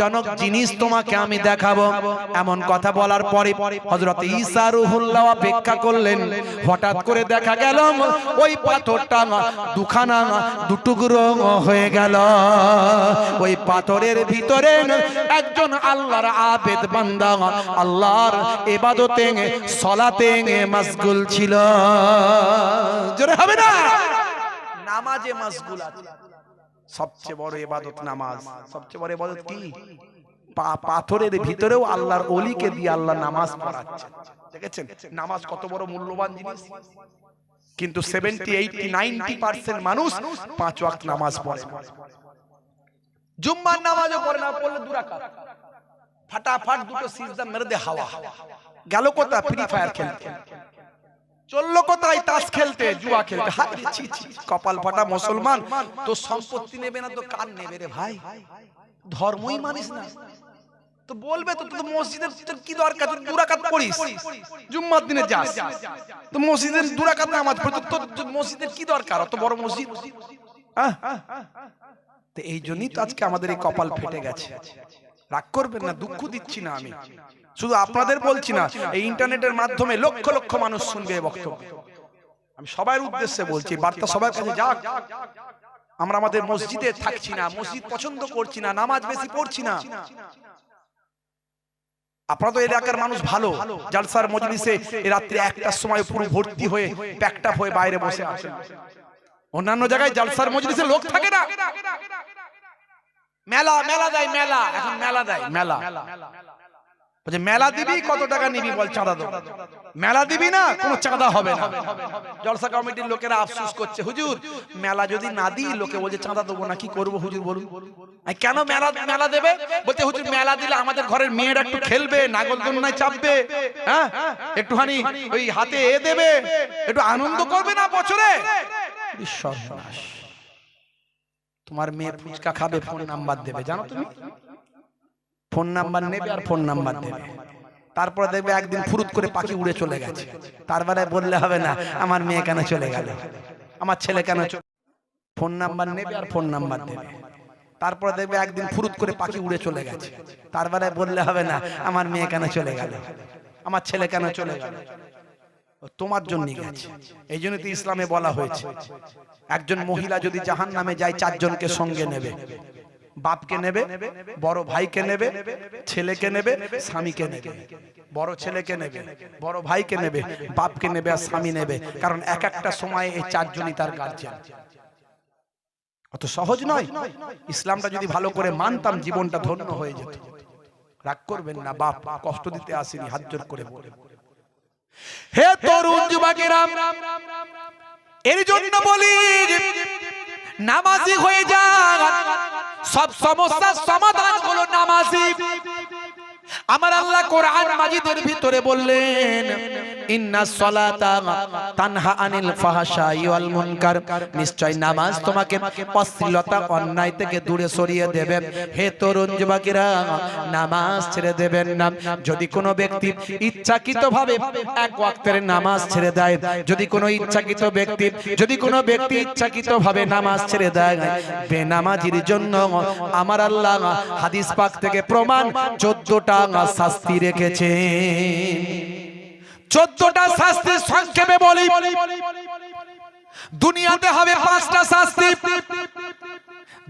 জনক জিনিস তোমাকে আমি দেখাবো। এমন কথা বলার পরে হজরত ঈসা রুহুল্লাহ অপেক্ষা করলেন। হঠাৎ করে দেখা গেল ওই পাথরটা দুখানা দুটুকরো হয়ে গেল। ওই পাথরের ভিতরে একজন আল্লাহর আবেদ বান্দা আল্লাহর এবাদতে সলাতে মাসগুল ছিল। জোরে হবে না? নামাজে মাসগুল আছে। সবচেয়ে বড় এবাদত নামাজ সবচেয়ে বড় এবাদত কি? পাথরের ভিতরেও আল্লাহর অলিকে দিয়ে আল্লাহ নামাজ পড়াচ্ছে দেখেছেন? নামাজ কত বড় মূল্যবান জিনিস। কিন্তু সেভেন্টি এইটি নাইনটি পার্সেন্ট মানুষ পাঁচ ওয়াক্ত নামাজ পড়ে। জুম্মার নামাজও পড়ে না পড়লে দুরাকাত ফাটাফাট দুটো সিজদা মেরে দে হাওয়া গেল কোথা ফ্রি ফায়ার খেলতে। চলল কোথায়? তাস খেলতে জুয়া খেলতে। কপাল ফাটা মুসলমান। তো সম্পত্তি নেবে না তো কার নেবে রে ভাই। ধর্মই মানিস না। তো বলবে তো মসজিদের তোর কি দরকার? তুই দুরাকাত পড়িস। জুম্মার দিনে যাস। তো মসজিদের দুরাকাত নামাজ পড়ি তো তোর মসজিদের কি দরকার? অত বড় মসজিদ? তো এই জন্যই তো আজকে আমাদের এই কপাল ফেটে গেছে। রাগ করবেন না দুঃখ দিচ্ছি না আমি। শুধু আপনাদের বলছি না এই ইন্টারনেটের মাধ্যমে লক্ষ লক্ষ মানুষ শুনবে বক্তব্য। আমি সবার উদ্দেশ্যে বলছি বার্তা সবার কাছে যাক। আমরা আমাদের মসজিদে থাকছি না মসজিদ পছন্দ করছি না নামাজ বেশি পড়ছি না। আপনারা তো এলাকার মানুষ ভালো। জালসার মজলিসে রাত্রে একটার সময় পুরো ভর্তি হয়ে প্যাকটাপ হয়ে বাইরে বসে আছেন অন্যান্য জায়গায় জালসার মজলিসে লোক থাকে না। মেলা মেলা দেয়, মেলা। এখন মেলা দেয়, মেলা। বলছে, মেলা দিবি, কত টাকা নিবি? বল, চাঁদা দেবো। মেলা দিবি না, কোনো চাঁদা হবে না। জলসা কমিটির লোকেরা আফসোস করছে, হুজুর, মেলা যদি না দিই, লোকে বলছে, চাঁদা দেবো না, কি করব হুজুর, বলুন? কেন মেলা মেলা দেবে? বলছে, হুজুর, মেলা দিলে আমাদের ঘরের মেয়েরা একটু খেলবে নাগল দোলনায় চাপবে হ্যাঁ? একটুখানি ওই হাতে এ দেবে, একটু আনন্দ করবে না বছরে? সর্বনাশ তোমার মেয়ে ফুচকা খাবে ফোন নাম্বার দেবে জানো তুমি? ফোন নাম্বার নেবে আর ফোন নাম্বার দেবে। তারপরে দেখবে একদিন ফুরুত করে পাখি উড়ে চলে গেছে। তারপরে বললে হবে না আমার মেয়ে কেন চলে গেল? আমার ছেলে কেন ফোন নাম্বার নেবে আর ফোন নাম্বার দেবে। তারপরে দেখবে একদিন ফুরুত করে পাখি উড়ে চলে গেছে। তারপরে বললে হবে না আমার মেয়ে কেন চলে গেল? আমার ছেলে কেন চলে গেল? তোমার জন্য গেছে। এই জন্য তো ইসলামে বলা হয়েছে। একজন মহিলা যদি জাহান নামে যায় চারজনকে সঙ্গে নেবে। বাপকে নেবে বড় ভাইকে নেবে ছেলেকে নেবে স্বামীকে নেবে। বড় ছেলেকে নেবে বড় ভাইকে নেবে বাপকে নেবে আর স্বামী নেবে কারণ এক একটা সময়ে এই চারজনই তার গার্জিয়ান অত সহজ নয়। ইসলামটা যদি ভালো করে মানতাম জীবনটা ধন্য হয়ে যেত। রাগ করবেন না বাপ কষ্ট দিতে আসেনি হাত জোর করে বলে হে তরুণ যুবকেরা, এর জন্য বলি, নামাজি হয়ে যান। সব সমস্যার সমাধান হলো নামাজি। আমার আল্লাহ কোরআন মাজিদের ভিতরে বললেন ইন্না সলাতা তানহা আনিল ফাহশাই ওয়াল মুনকার। নিশ্চয় নামাজ তোমাকে অশ্লীলতা, অন্যায় থেকে দূরে সরিয়ে দেবে। হে তরুণ যুবকেরা, নামাজ ছেড়ে দেবেন না। যদি কোনো ব্যক্তি ইচ্ছাকৃতভাবে এক ওয়াক্তের নামাজ ছেড়ে দেয়, যদি কোনো ইচ্ছাকৃত ব্যক্তি, যদি কোনো ব্যক্তি ইচ্ছাকৃতভাবে নামাজ ছেড়ে দেয়, বেনামাজির জন্য আমার আল্লাহ হাদিস পাক থেকে প্রমাণ চোদ্দটা শাস্তি রেখেছে চোদ্দটা শাস্তির সংক্ষেপে বলি দুনিয়াতে হবে পাঁচটা শাস্তি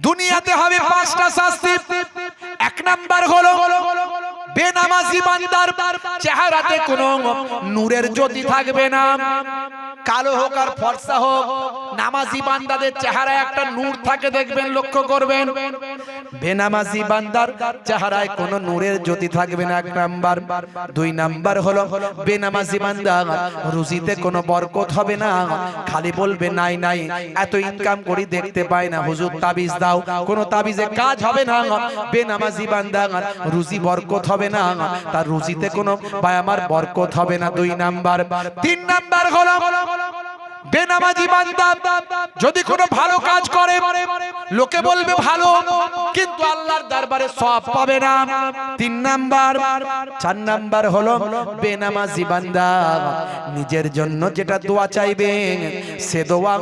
দুনিয়াতে হবে পাঁচটা শাস্তি। এক নাম্বার হলো বেনামাজি বান্দার চেহারাতে কোনো নূরের জ্যোতি থাকবে না। কালো হোক আর ফর্সা হোক, নামাজি বান্দাদের চেহারায় একটা নূর থাকে দেখবেন, লক্ষ্য করবেন। বেনামাজি বান্দার চেহারায় কোনো নূরের জ্যোতি থাকবে না, এক নাম্বার। দুই নাম্বার হলো বেনামাজি বান্দা রুজিতে কোনো বরকত হবে না। খালি বলবে, নাই নাই, এত ইনকাম করি দেখতে পাই না। হুজুর তাবিজ দাও, কোন তাবিজে কাজ হবে না। বেনামাজি বান্দা, রুজি বরকত হবে না। তার রুজিতে কোনো ভাই আমার বরকত হবে না। দুই নাম্বার। তিন নাম্বার হলো বেনামাজি বান্দা যদি কোনো ভালো কাজ করে, লোকে বলবে ভালো, কিন্তু আল্লাহর দরবারে সব পাবে না। তিন নাম্বার, চার নাম্বার হলো বেনামাজি বান্দা, নিজের জন্য যেটা দোয়া চাইবে, সে দোয়া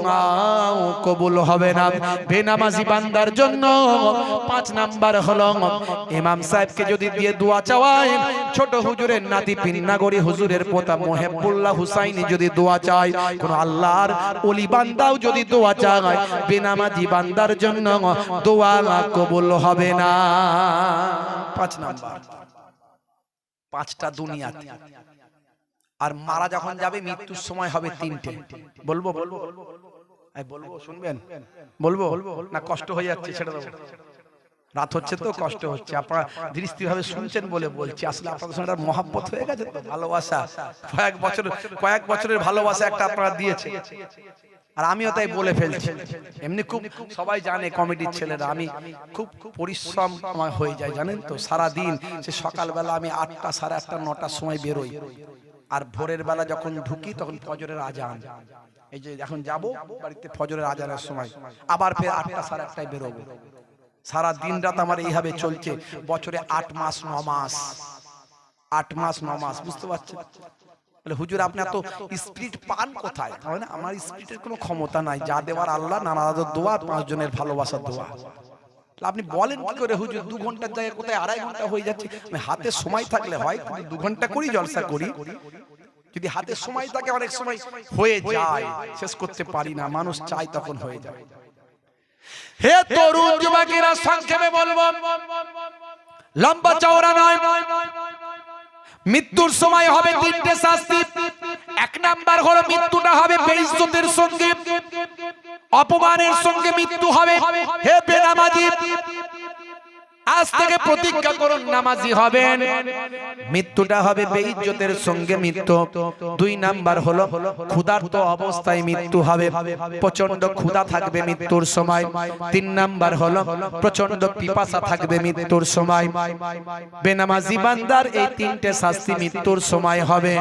কবুল হবে না। বেনামাজি বান্দার জন্য পাঁচ নাম্বার হলো, ইমাম সাহেবকে যদি দিয়ে দোয়া চাওয়ায়, ছোট হুজুরের নাতি, পিন্নাগরি হুজুরের পোতা মোহেবুল্লাহ হুসাইনি যদি দোয়া চায়, কোন আল্লাহর ওলি বান্দাও যদি দোয়া চায়, বেনামাজি বান্দার জন্য দোয়া কবুল হবে না। পাঁচ নাম্বার। পাঁচটা দুনিয়াতে। আর মারা যখন যাবে, মৃত্যুর সময় হবে তিনটে। বলব? বলব বলব, শুনবেন? বলব? না কষ্ট হয়ে যাচ্ছে, ছেড়ে দেবো। রাত হচ্ছে তো, কষ্ট হচ্ছে। আপনারা দৃষ্টি ভাবে শুনছেন বলে বলছি। আসলে আপনাদের সঙ্গে মহাব্বত হয়ে গেছে তো, ভালোবাসা। কয়েক বছর, কয়েক বছরের ভালোবাসা একটা আপনারা দিয়েছে আর আমিও তাই বলে ফেলছি। এমনি খুব সবাই জানে কমিটির ছেলেরা। আমি খুব পরিশ্রম আমার হয়ে যায়, জানেন তো? সারা দিন সে সকালবেলা আমি আটটা, সাড়ে আটটা, নটার সময় বেরোই। আর ভোরের বেলা যখন ঢুকি, তখন ফজরের আজান। এই যে এখন যাব, বাড়িতে ফজরের আজানের সময়। আবার ফের আটটা, সাড়ে আটটায় বেরোবো। সারা দিন রাত আমার এইভাবে চলছে। বছরে আট মাস ন মাস আট মাস ন মাস। বুঝতে পারছেন? বলে হুজুর আপনি এত স্পিরিট পান কোথায়? তাহলে না, আমার স্পিরিটের কোনো ক্ষমতা নাই। যা দেওয়ার আল্লাহ নানা দাদার দোয়া পাঁচ জনের ভালোবাসার দোয়া। আপনি বলেন কি করে হুজুর দু ঘণ্টার জায়গায় কোথায়? আড়াই ঘণ্টা হয়ে যাচ্ছে। আমি হাতে সময় থাকলে হয় দু ঘণ্টা করি জলসা করি। যদি হাতে সময় থাকে অনেক সময় হয়ে যায় শেষ করতে পারি না মানুষ চাই তখন হয়ে যায়। হে তরুণ যুবকেরা, সংক্ষেপে বলব। লম্বা চওড়া নয়। মৃত্যুর সময় হবে তিনটে শাস্তি। এক নাম্বার হলো মৃত্যুটা হবে বেইজ্জতের সঙ্গে। অপমানের সঙ্গে মৃত্যু হবে। হে বেনামাজি আজ থেকে প্রতিজ্ঞা করুন নামাজি হবেন। মৃত্যুটা হবে বেইজ্জতের সঙ্গে মৃত্যু। দুই নাম্বার হলো ক্ষুধার্ত অবস্থায় মৃত্যু হবে। প্রচণ্ড ক্ষুধা থাকবে মৃত্যুর সময়। তিন নাম্বার হলো প্রচণ্ড পিপাসা থাকবে মৃত্যুর সময়। বেনামাজি বান্দার এই তিনটে শাস্তি মৃত্যুর সময় হবে।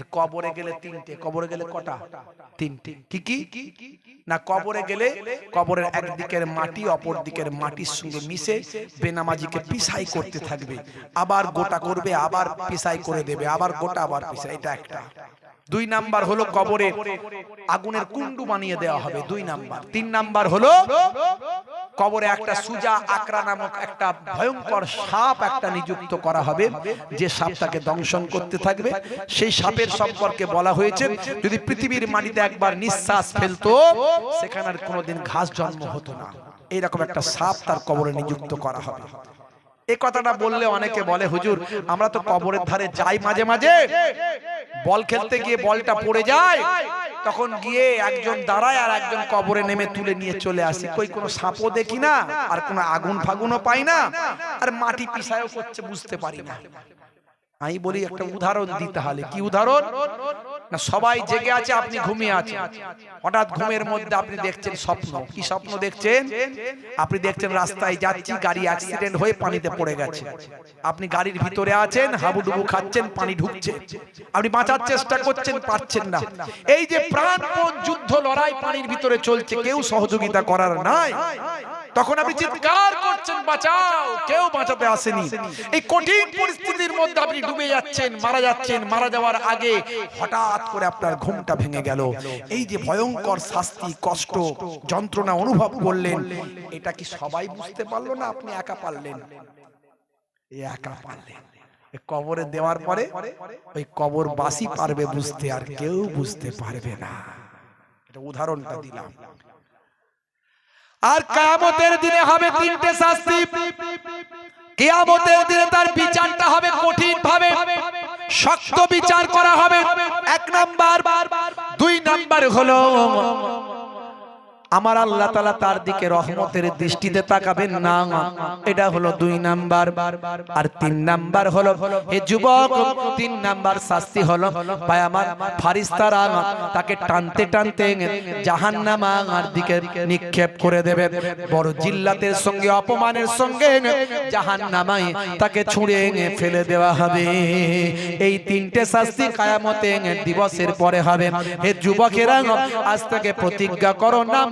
আর কবরে গেলে তিনটে, কবরে গেলে কটা? তিনটে। কি কি? না, কবরে গেলে কবরের একদিকের মাটি অপর দিকের মাটির সঙ্গে মিশে বেনামাজিকে পিসাই করতে থাকবে। আবার গোটা করবে, আবার পিসাই করে দেবে, আবার গোটা, আবার পিসাই। এটা একটা। দুই নাম্বার হলো কবরে আগুনের কুণ্ডু বানিয়ে দেওয়া হবে, দুই নাম্বার। তিন নাম্বার হলো কবরে একটা সুজা আকরা নামক একটা ভয়ঙ্কর সাপ একটা নিযুক্ত করা হবে যে সাপটাকে দংশন করতে থাকবে সেই সাপের সম্পর্কে বলা হয়েছে যদি পৃথিবীর মাটিতে একবার নিঃশ্বাস ফেলতো সেখানে আর কোনোদিন ঘাস জন্ম হতো না। এইরকম একটা সাপ তার কবরে নিযুক্ত করা হবে। এই কথাটা বললে অনেকে বলে হুজুর আমরা তো কবরের ধারে যাই মাঝে মাঝে। বল খেলতে গিয়ে বলটা পড়ে যায়। তখন গিয়ে একজন দাঁড়ায় আর একজন কবরে নেমে তুলে নিয়ে চলে আসি। কই কোনো সাপও দেখি না আর কোনো আগুন ফাগুনও পাই না? আর মাটি পিসায়ও করছে বুঝতে পারি না। আমি বলি একটা উদাহরণ দিতে হলে কি উদাহরণ? না সবাই জেগে আছে আপনি ঘুমিয়ে আছেন। হঠাৎ ঘুমের মধ্যে আপনি দেখছেন স্বপ্ন। কি স্বপ্ন দেখছেন? আপনি দেখছেন রাস্তায় যাচ্ছি গাড়ি অ্যাক্সিডেন্ট হয়ে পানিতে পড়ে গেছে। আপনি গাড়ির ভিতরে আছেন হাবুডুবু খাচ্ছেন পানি ঢুকছে। আপনি বাঁচার চেষ্টা করছেন পারছেন না। এই যে প্রাণপণ যুদ্ধ লড়াই পানির ভিতরে চলছে কেউ সহযোগিতা করার নাই। তখন আপনি চিৎকার করছেন বাঁচাও কেউ বাঁচাতে আসেনি। এই কঠিন পরিস্থিতির মধ্যে আপনি ডুবে যাচ্ছেন মারা যাচ্ছেন মারা যাওয়ার আগে হঠাৎ করে আপনার ঘুমটা ভেঙে গেল। এই যে ভয়ঙ্কর শাস্তি কষ্ট যন্ত্রণা অনুভব করলেন। এটা কি সবাই বুঝতে পারল না আপনি একা পারলেন? একা পারলেন। কবরে দেওয়ার পরে ওই কবর বাসি পারবে বুঝতে আর কেউ বুঝতে পারবে না। এটা উদাহরণটা দিলাম। আর কায়ামতের দিনে হবে তিনটে শাস্তি। কেয়ামতের দিনে তার বিচারটা হবে কঠিন ভাবে শক্ত বিচার করা হবে। এক নাম্বার, দুই নাম্বার হলো আমার আল্লাহ তালা তার দিকে রহমতের দৃষ্টিতে তাকাবেন না। এটা হলো দুই নাম্বার। আর তিন নাম্বার হলো এ যুবক তিন নাম্বার শাস্তি হলো ভাই আমার ফারিস্তারা তাকে টানতে টানতে জাহান জাহান্নামার দিকে নিক্ষেপ করে দেবে। বড় জিল্লাতের সঙ্গে অপমানের সঙ্গে জাহান জাহান্নামায় তাকে ছুঁড়ে ফেলে দেওয়া হবে। এই তিনটে শাস্তি কায়ামতে দিবসের পরে হবে। হে যুবকেরা আজ থেকে প্রতিজ্ঞা করো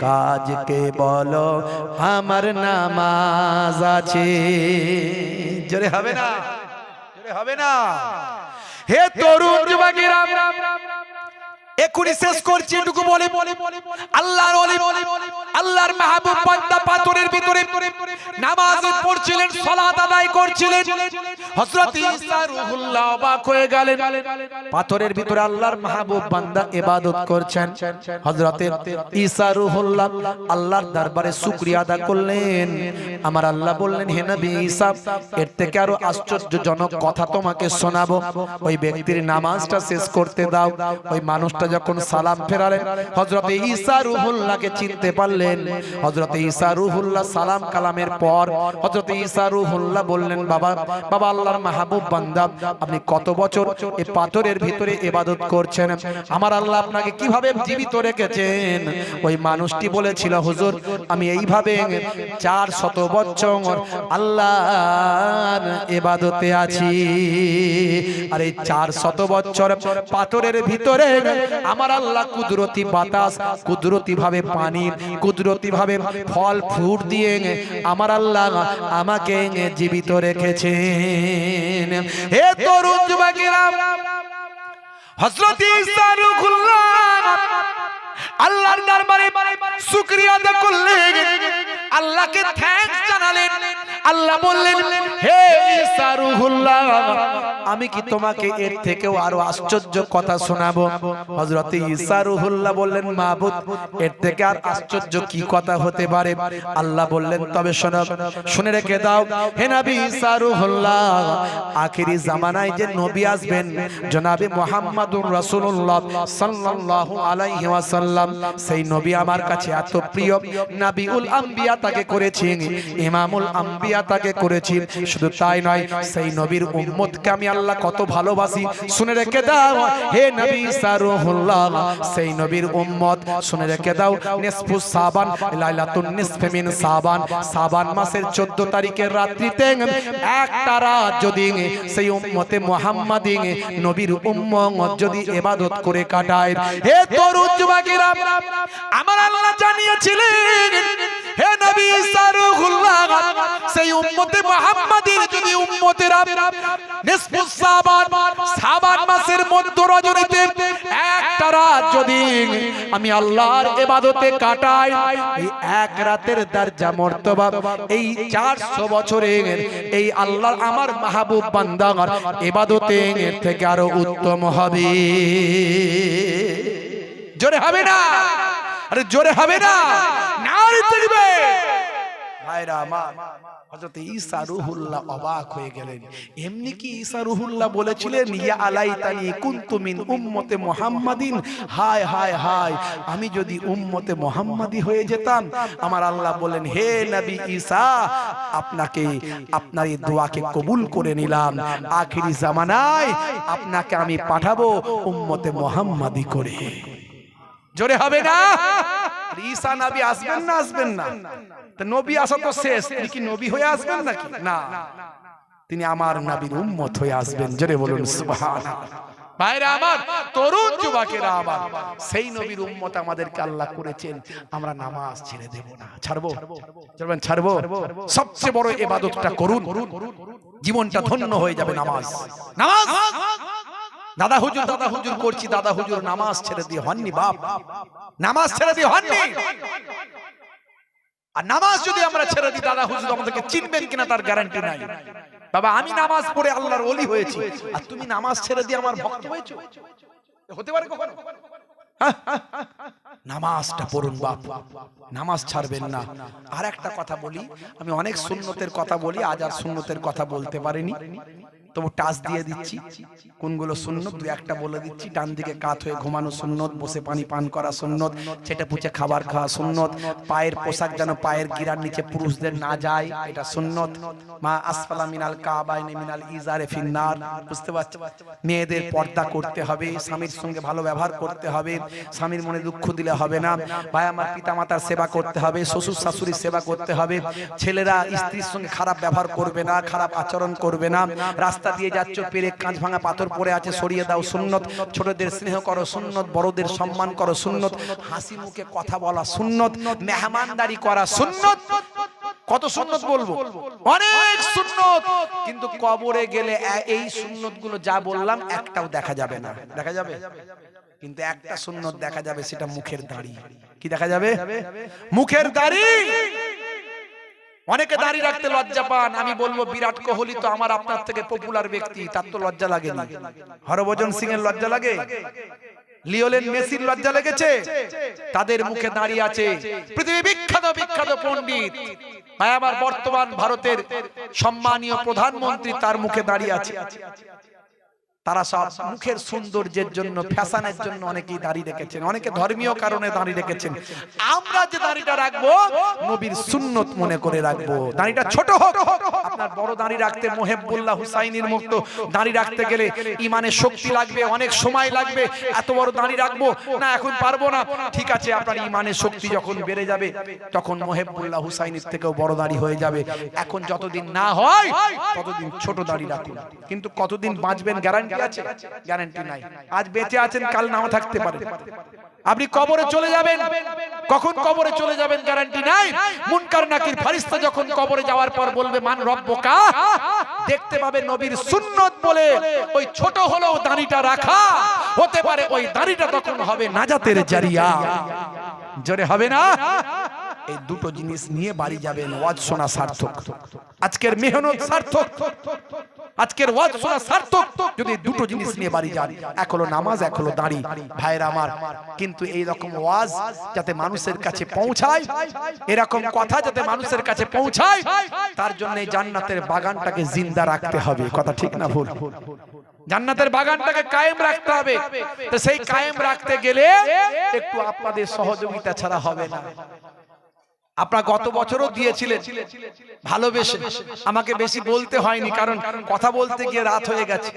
কাজকে বলো আমার নামাজ আছে। হবে না? হবে না? হে তরুণ যুবকেরা এখনই শেষ করছি, এটুকু বলে। আল্লাহর আল্লাহর মাহবুব বান্দা পাথরের ভিতরে নামাজ পড়ছিলেন, সালাত আদায় করছিলেন। হযরত ঈসা রূহুল্লাহ অবাক হয়ে গেলেন। পাথরের ভিতরে আল্লাহর মাহবুব বান্দা ইবাদত করছেন। হযরত ঈসা রূহুল্লাহ আল্লাহর দরবারে শুকরিয়া আদা করলেন। আমার আল্লাহ বললেন, হে নবী ঈসা, এর থেকে আরও আশ্চর্যজনক কথা তোমাকে শোনাবো। ওই ব্যক্তির নামাজটা শেষ করতে দাও। ওই মানুষটা যখন সালাম ফেরালেন হজরতে ঈসা রুহুল্লাহকে চিনতে পারলেন। হজরতে ঈসা রুহুল্লাহ সালাম কালামের পর হজরতে ঈসা রুহুল্লাহ বললেন বাবা বাবা আল্লাহর মাহবুব বান্দা আপনি কত বছর এই পাথরের ভিতরে ইবাদত করছেন? আমার আল্লাহ আপনাকে কীভাবে জীবিত রেখেছেন? ওই মানুষটি বলেছিল হুজুর আমি এইভাবে চার শত বছর আল্লাহর ইবাদতে আছি। আর এই চার শত বছর পাথরের ভিতরে আমার আল্লাহ কুদরতি বাতাস কুদরতি ভাবে পানি কুদরতি ভাবে ফল, ফ্রুট দিয়ে আমার আল্লাহ আমাকে জীবিত রেখেছেন। হে তরুণ যুবকেরা, হযরত ঈসা রুহুল্লাহ আল্লাহর দরবারে শুকরিয়া করলেন। আল্লাহকে থ্যাঙ্কস জানালেন। আল্লাহ বললেন হে ঈসা রুহুল্লাহ আমি কি তোমাকে এর থেকেও আরও আশ্চর্য কথা শোনাবো? হযরত ঈসা রুহুল্লাহ বললেন মাবুদ এর থেকে আর আশ্চর্য কি কথা হতে পারে? আল্লাহ বললেন তবে শোনো শুনে রেখে দাও হে নবী ঈসা রুহুল্লাহ আখেরি জামানায় যে নবী আসবেন জনাবে মুহাম্মাদুর রাসূলুল্লাহ সাল্লাল্লাহু আলাইহি ওয়াসাল্লাম সেই নবী আমার কাছে এত প্রিয় নাবিউল আম্বিয়া তাকে করেছেন ইমামুল আম্বিয়া তাকে করেছি। শুধু তাই নয়, সেই নবীর উম্মতকে আমি আল্লাহ কত ভালোবাসি। শুনে রেখে দাও, হে নবী সারুহুল্লাহ। সেই নবীর উম্মত, শুনে রেখে দাও, নিসফু সাবান, লাইলাতুন নিসফে মিন সাবান। সাবান মাসের 14 তারিখের রাত্রিতে একটা রাত যদি সেই উম্মতে মুহাম্মাদি নবীর উম্মত যদি ইবাদত করে কাটায়। হে তরুণ যুবকেরা, আমার আল্লাহ জানিয়েছিলেন আমি আল্লাহর ইবাদতে কাটাই, এই এক রাতের দরজা মর্তবা, এই 400 বছরের এই আল্লাহর আমার মাহবুব বান্দার ইবাদতে এর থেকে আরও উত্তম হবে। জোরে হবে না? আরে জোরে হবে না? আমি যদি উম্মতে মুহাম্মাদি হয়ে যেতাম, আমার আল্লাহ বলেন, হে নবী ঈসা, আপনাকে, আপনার এই দোয়াকে কবুল করে নিলাম। আখিরি জামানায় আপনাকে আমি পাঠাবো উম্মতে মুহাম্মাদি করে। জোরে হবে না? ঈসা নবী আসবেন না আসবেন না। তো নবী আসা তো শেষ, তিনি কি নবী হয়ে আসবেন নাকি? না। তিনি আমার নবীর উম্মত হয়ে আসবেন, জোরে বলুন, সুবহানাল্লাহ। ভাইরা আমার, তরুণ যুবকেরা আমার, সেই নবীর উম্মত আমাদেরকে আল্লাহ করেছেন, আমরা নামাজ ছেড়ে দেব না। ছাড়বো? ছাড়বেন, ছাড়বো? সবচেয়ে বড় ইবাদতটা করুন। জীবনটা ধন্য হয়ে যাবে নামাজ। নামাজ? দাদা হুজুর দাদা হুজুর করছি, দাদা হুজুর নামাজ ছেড়ে দিয়ে হননি, বাপ। নামাজ ছেড়ে দিয়ে হননি। আর নামাজ যদি আমরা ছেড়ে দিই, দাদা হুজুর আমাদেরকে চিনবেন কিনা তার গ্যারান্টি নাই। বাবা, আমি নামাজ পড়ে আল্লাহর ওলি হয়েছি। আর তুমি নামাজ ছেড়ে দিয়ে আমার ভক্ত হয়েছো? হতে পারে কখনো? হ্যাঁ? নামাজটা পড়ুন, বাপ। নামাজ ছাড়বেন না। আর একটা কথা বলি, আমি অনেক সুন্নতের কথা বলি, আজ আর সুন্নতের কথা বলতে পারিনি। তবু টাচ দিয়ে দিচ্ছি। কোনগুলো সুন্নত দু একটা বলে দিচ্ছি। ডান দিকে কাত হয়ে ঘুমানো সুন্নত বসে পানি পান করা সুন্নত ছেটে পুচে খাবার খাওয়া সুন্নত পায়ের পোশাক যেন পায়ের গিরার নিচে পুরুষদের না যায় এটা সুন্নত। মা আসফালা মিনাল মিনাল ইজারে ফিন্নার। বুঝতে পারছ? মেয়েদের পর্দা করতে হবে স্বামীর সঙ্গে ভালো ব্যবহার করতে হবে স্বামীর মনে দুঃখ দিলে হবে না। ভাই আমার পিতা মাতার সেবা করতে হবে শ্বশুর শাশুড়ির সেবা করতে হবে ছেলেরা স্ত্রীর সঙ্গে খারাপ ব্যবহার করবে না খারাপ আচরণ করবে না রাস্তা দিয়ে যাচ্ছ পেরে কাঁচ ভাঙা পাথর পড়ে আছে সরিয়ে দাও সুন্নত। ছোটদের স্নেহ করো সুন্নত বড়দের সম্মান করো সুন্নত হাসি মুখে কথা বলা সুন্নত মেহমানদারি করা সুন্নত কত সুন্নত বলব? অনেক সুন্নত কিন্তু কবরে গেলে এই সুন্নতগুলো যা বললাম একটাও দেখা যাবে না। দেখা যাবে? কিন্তু একটা সুন্নত দেখা যাবে সেটা মুখের দাড়ি। কি দেখা যাবে? মুখের দাড়ি! অনেকে দাঁড়িয়ে রাখতে লজ্জা পান। আমি বলব বিরাট কোহলি তো আমার আপনার থেকে পপুলার ব্যক্তি তার তো লজ্জা লাগে না হরভজন সিং এর লজ্জা লাগে? লিওলেন মেসির লজ্জা লেগেছে? তাদের মুখে দাঁড়িয়ে আছে পৃথিবী বিখ্যাত বিখ্যাত পণ্ডিত। আবার বর্তমান ভারতের সম্মানীয় প্রধানমন্ত্রী তার মুখে দাঁড়িয়ে আছে। তারা সব মুখের সৌন্দর্যের জন্য, ফ্যাশনের জন্য অনেকেই দাড়ি রেখেছেন, অনেকে ধর্মীয় কারণে দাড়ি রেখেছেন। আমরা যে দাড়িটা রাখব, নবীর সুন্নত মনে করে রাখব। দাড়িটা ছোট হোক। আপনার বড় দাড়ি রাখতে মোহেবুল্লাহ হুসাইনের মুক্ত দাড়ি রাখতে গেলে ইমানের শক্তি লাগবে, অনেক সময় লাগবে। এত বড় দাড়ি রাখব, না, এখন পারব না। ঠিক আছে, আপনার ইমানের শক্তি যখন বেড়ে যাবে, তখন মোহেবুল্লাহ হুসাইনের থেকেও বড় দাড়ি হয়ে যাবে। এখন যতদিন না হয়, ততদিন ছোট দাড়ি রাখুন। কিন্তু কতদিন বাঁচবেন গ্যারান্টি আছে গ্যারান্টি নাই। আজ বেঁচে আছেন কাল নাও থাকতে পারে। আপনি কবরে চলে যাবেন। কখন কবরে চলে যাবেন গ্যারান্টি নাই। মুনকার নাকির ফারিস্তা যখন কবরে যাওয়ার পর বলবে মান রব্বকা? দেখতে পাবে নবীর সুন্নত বলে ওই ছোট হলেও দাড়িটা রাখা। হতে পারে ওই দাড়িটা তখন হবে নাজাতের জারিয়া। জোরে হবে না? এই দুটো জিনিস নিয়ে বাড়ি যাবেন, ওয়াজ শোনা সার্থক। আজকের মেহনত সার্থক। আজকের ওয়াজ শোনা সার্থক। যদি দুটো জিনিস নিয়ে বাড়ি যান, এক হলো নামাজ, এক হলো দাড়ি। ভাইয়ের আমার, কিন্তু এই রকম ওয়াজ যাতে মানুষের কাছে পৌঁছায়, এরকম কথা যাতে মানুষের কাছে পৌঁছায়, তার জন্য জান্নাতের বাগানটাকে জিন্দা রাখতে হবে। কথা ঠিক না ভুল? জান্নাতের বাগানটাকে কায়েম রাখতে হবে। তো সেই কায়েম রাখতে গেলে একটু আপনাদের সহযোগিতা ছাড়া হবে না। আপনার গত বছরও দিয়েছিলেন। ভালোবেসে। আমাকে বেশি বলতে হয়নি, কারণ কথা বলতে গিয়ে রাত হয়ে গেছে।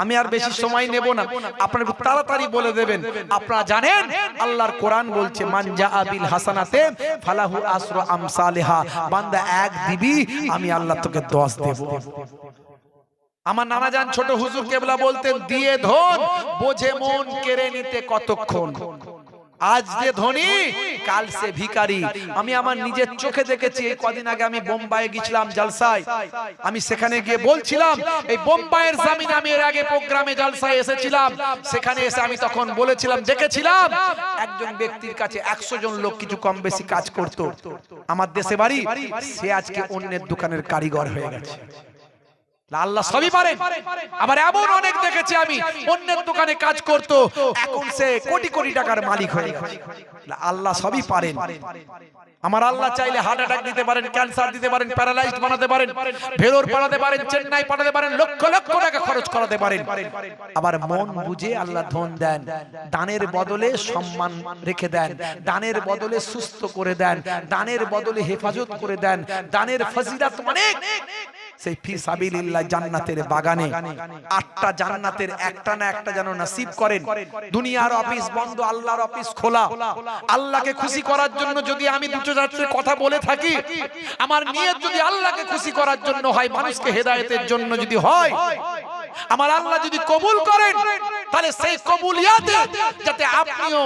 আমি আর বেশি সময় নেব না। আপনার তাড়াতাড়ি বলে দেবেন। আপনারা জানেন, আল্লাহর কোরআন বলছে মানজা আবিল হাসানাতে ফালাহু আসর আমসালেহা। বান্দা এক দিবি, আমি আল্লাহ তোকে দশ দেব। আমার নানা যান ছোট হুজুর কেবলা বলতেন, দিয়ে ধন, বোঝে মন কেড়ে নিতে কতক্ষণ? আজ যে ধনী কাল সে ভিকারি আমি আমার নিজের চোখে দেখেছি এই কদিন আগে আমি বোম্বাইয়ে গেছিলাম জলসায়। আমি সেখানে গিয়ে বলছিলাম এই বোম্বাইয়ের জামিন আমি এর আগে প্রোগ্রামে জলসায় এসেছিলাম। সেখানে এসে আমি তখন বলেছিলাম দেখেছিলাম? একজন ব্যক্তির কাছে একশো জন লোক কিছু কম বেশি কাজ করত। আমার দেশে বাড়ি সে আজকে অন্যের দোকানের কারিগর হয়ে গেছে। আল্লাহ সবই পারেন। আবার এমন অনেক দেখেছি আমি অন্যের দোকানে কাজ করত এখন সে কোটি কোটি টাকার মালিক হয়ে আল্লাহ সবই পারেন। আমার আল্লাহ চাইলে হার্ট অ্যাটাক দিতে পারেন ক্যান্সার দিতে পারেন প্যারালাইজড বানাতে পারেন ভেলোর পাঠাতে পারেন চেন্নাই পাঠাতে পারেন লক্ষ লক্ষ টাকা খরচ করাতে পারেন। আবার মন বুঝে আল্লাহ ধন দেন দানের বদলে সম্মান রেখে দেন দানের বদলে সুস্থ করে দেন দানের বদলে হেফাজত করে দেন দানের ফজিলাত অনেক। সেই ফি সাবিলিল্লাহ জান্নাতের বাগানে আটটা জান্নাতের একটা না একটা যেন নসিব করেন। দুনিয়ার অফিস বন্ধ আল্লাহর অফিস খোলা। আল্লাহকে খুশি করার জন্য যদি আমি দুটো যাত্রীর কথা বলে থাকি আমার নিয়ত যদি আল্লাহকে খুশি করার জন্য হয় মানুষকে হেদায়েতের জন্য যদি হয় আমার আল্লাহ যদি কবুল করেন, তাহলে সেই কবুলিয়াতে যাতে আপনিও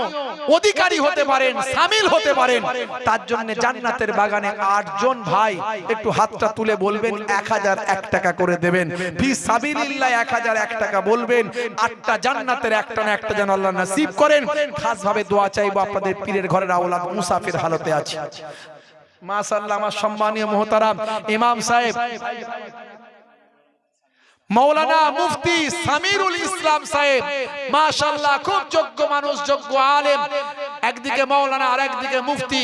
অধিকারী হতে পারেন, সামিল হতে পারেন, তার জন্য জান্নাতের বাগানে আটজন ভাই একটু হাতটা তুলে বলবেন, এক হাজার এক টাকা করে দেবেন। ফি সাবিলিল্লাহ এক হাজার এক টাকা বলবেন। আটটা জান্নাতের একটা না একটা যেন আল্লাহ নসিব করেন। খাস ভাবে দোয়া চাইব, আপনাদের পীরের ঘরের আওলাদ মুসাফির হালতে আছে। মাশাআল্লাহ, আমার সম্মানীয় মোহতারাম ইমাম সাহেব। মৌলানা মুফতি সামিরুল ইসলাম সাহেব মাশাআল্লাহ খুব যোগ্য মানুষ যোগ্য আলেম। একদিকে মৌলানা আর একদিকে মুফতি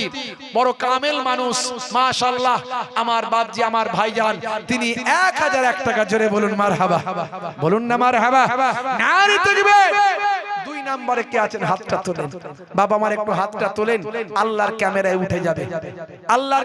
বড় কামেল মানুষ মাশাআল্লাহ। আমার বাপজি আমার ভাইজান তিনি এক হাজার এক টাকা জোরে বলুন মারহাবা। বলুন না মারহাবা। নারী তাকবীর দুই নম্বরে কে আছেন? হাতটা তোলেন। বাবা আমার একটু হাতটা তোলেন। আল্লাহর ক্যামেরায় উঠে যাবে। আল্লাহর